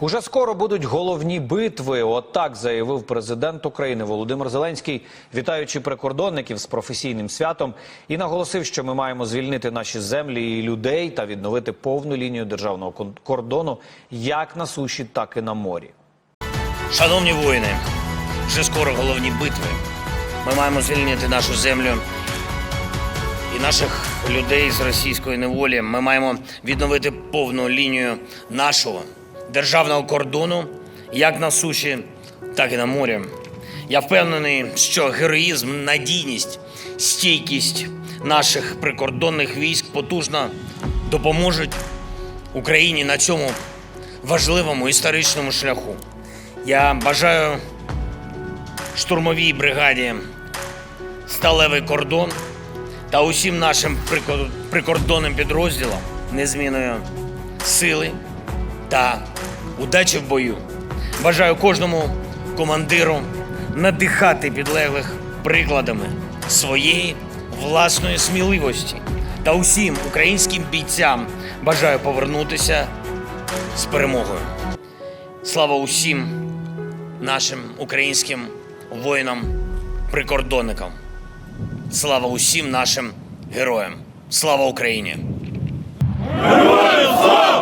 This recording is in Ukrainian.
Уже скоро будуть головні битви. Отак заявив президент України Володимир Зеленський, вітаючи прикордонників з професійним святом, і наголосив, що ми маємо звільнити наші землі і людей та відновити повну лінію державного кордону як на суші, так і на морі. Шановні воїни, вже скоро головні битви. Ми маємо звільнити нашу землю і наших людей з російської неволі. Ми маємо відновити повну лінію нашого державного кордону як на суші, так і на морі. Я впевнений, що героїзм, надійність, стійкість наших прикордонних військ потужно допоможуть Україні на цьому важливому історичному шляху. Я бажаю штурмовій бригаді Сталевий кордон та усім нашим прикор- прикордонним підрозділам незмінної сили та удачі в бою. Бажаю кожному командиру надихати підлеглих прикладами своєї власної сміливості. Та усім українським бійцям бажаю повернутися з перемогою. Слава усім нашим українським воїнам-прикордонникам. Слава усім нашим героям. Слава Україні! Героям слава!